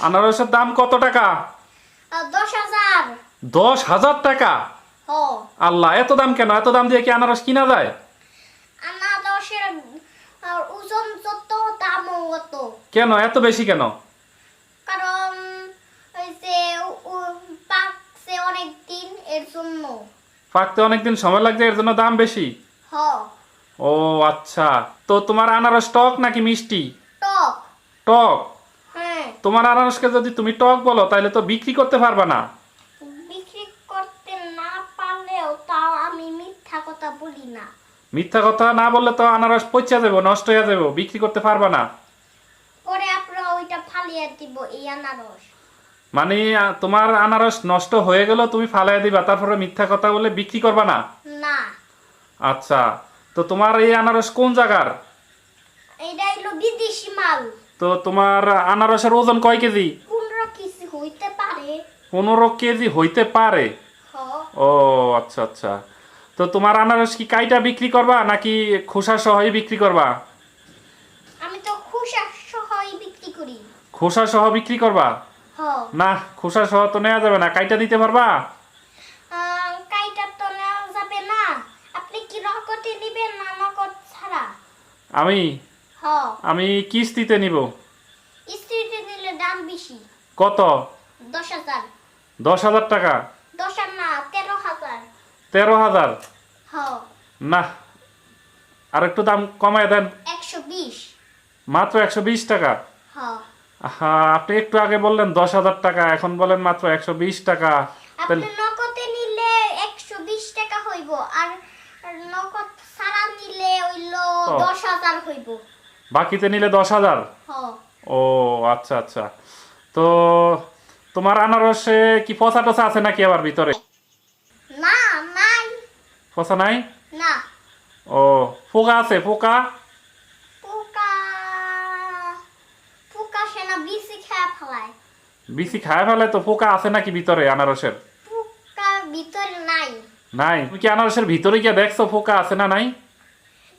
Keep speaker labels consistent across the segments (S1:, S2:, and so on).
S1: আনারসের দাম কত টাকা?
S2: দশ হাজার।
S1: টাকা? আল্লাহ এত দাম কেন? এত দাম দিয়ে কি আনারস কিনা যায়? কেন? এত বেশি কেন?
S2: কারণ উ- অনেক দিন এর জন্য।
S1: পাকতে অনেকদিন সময় লাগছে এর জন্য দাম বেশি? ও আচ্ছা। তো তোমার আনারস টক নাকি মিষ্টি?
S2: টক।
S1: টক? তোমার আনারসকে যদি তুমি টক বলো তাহলে তো বিক্রি করতে পারবা না।
S2: বিক্রি করতে না পারলেও তাও আমি মিথ্যা কথা বলি না।
S1: মিথ্যা কথা না বললে তো আনারস পচা যাব নষ্ট হয়ে যাব বিক্রি করতে পারবা না।
S2: পরে আপনারা ওইটা ফালিয়ে দিব এই আনারস।
S1: মানে তোমার আনারস নষ্ট হয়ে গেল তুমি ফালাই দিবা তারপরে মিথ্যা কথা বলে বিক্রি করবা না?
S2: না।
S1: আচ্ছা তো তোমার এই আনারস কোন জায়গার?
S2: এইটা হলো বিদেশি মাল।
S1: তো তোমার আনারসের ওজন কয় কেজি?
S2: পনেরো
S1: কেজি হইতে পারে। ও আচ্ছা আচ্ছা। তো তোমার আনারস কি কাইটা বিক্রি করবা নাকি খোসা সহই বিক্রি করবা?
S2: আমি তো খুশা সহই বিক্রি করি।
S1: খোসা সহ বিক্রি করবা? না খোসা সহ তো নেওয়া যাবে না। কাইটা দিতে পারবা?
S2: কাইটা তো নেওয়া যাবে না। আপনি কি নগদে নিবেন না নগদ ছাড়া?
S1: আমি আমি কিস্তিতে নিব।
S2: স্ত্রীতে নিলে দাম বেশি।
S1: কত?
S2: দশ হাজার।
S1: দশ হাজার টাকা?
S2: দশ না তেরো হাজার।
S1: তেরো হাজার? না আর একটু দাম কমায় দেন।
S2: একশো বিশ।
S1: মাত্র একশো বিশ টাকা? হ্যাঁ আপনি একটু আগে বললেন দশ হাজার টাকা এখন বলেন মাত্র একশো বিশ টাকা।
S2: আপনি নগদে নিলে একশো বিশ টাকা হইব আর নগদ ছাড়া নিলে হইল। দশ হাজার হইব।
S1: বাকিতে নিলে দশ হাজার? ও আচ্ছা আচ্ছা। তো তোমার আনারসে কি পচা টচা আছে নাকি আবার ভিতরে? পচা নাই। ও পোকা আছে পোকা?
S2: বিসি খেয়ে
S1: ফেলে তো পোকা আছে নাকি ভিতরে আনারসের?
S2: ভিতরে নাই।
S1: নাই? তুমি কি আনারসের ভিতরে গিয়ে দেখছ পোকা আছে না নাই?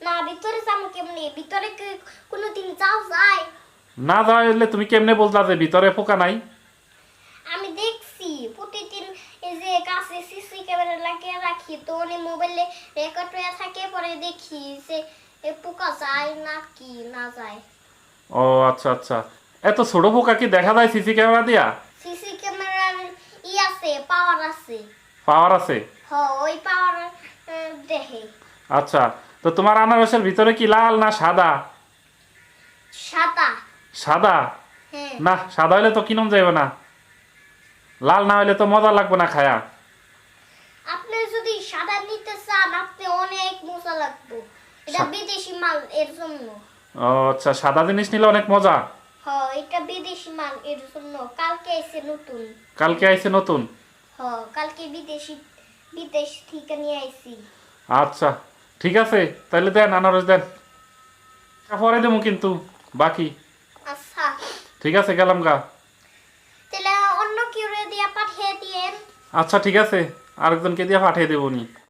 S2: না ভিতরে যাব কেমনি? ভিতরে কি কোনোদিন যাও যায়?
S1: না যাইলে তুমি কেমনে বলতা যে ভিতরে পোকা নাই?
S2: আমি দেখছি প্রতিদিন এই যে কাছে সিসি ক্যামেরা লাগিয়ে রাখি তো উনি মোবাইলে রেকর্ড হয়ে থাকে পরে দেখি যে এ পোকা যায় না কি না যায়।
S1: ও আচ্ছা আচ্ছা। এত ছোট পোকা কি দেখা যায় সিসি ক্যামেরা দিয়া?
S2: সিসি ক্যামেরার ই আছে পাওয়ার আছে।
S1: পাওয়ার আছে?
S2: হ ওই পাওয়ার দেখে।
S1: আচ্ছা তো তোমার আনারসের ভিতরে কি লাল না সাদা?
S2: সাদা।
S1: সাদা?
S2: হ্যাঁ।
S1: না সাদা হলে তো কিনম যাইবে না। লাল না হলে তো মজা লাগবে না খায়া।
S2: আপনি যদি সাদা নিতে চান আপনি অনেক মজা লাগবে। এটা বিদেশি মাল এর জন্য।
S1: ও আচ্ছা সাদা জিনিস নিলে অনেক মজা।
S2: হ এটা বিদেশি মাল এর জন্য। কালকে এসে নতুন।
S1: কালকে আইছে নতুন?
S2: হ কালকে বিদেশি বিদেশ থেকে নিয়ে আইছি।
S1: আচ্ছা। ঠিক আছে তাহলে দেন আনারস দেন। পরে দেবো কিন্তু বাকি।
S2: আচ্ছা।
S1: ঠিক আছে গেলাম গা।
S2: তাহলে অন্য কেউ দিয়া পাঠিয়ে দিয়েন।
S1: আচ্ছা ঠিক আছে আরেকজনকে দিয়ে পাঠিয়ে দেবো নি।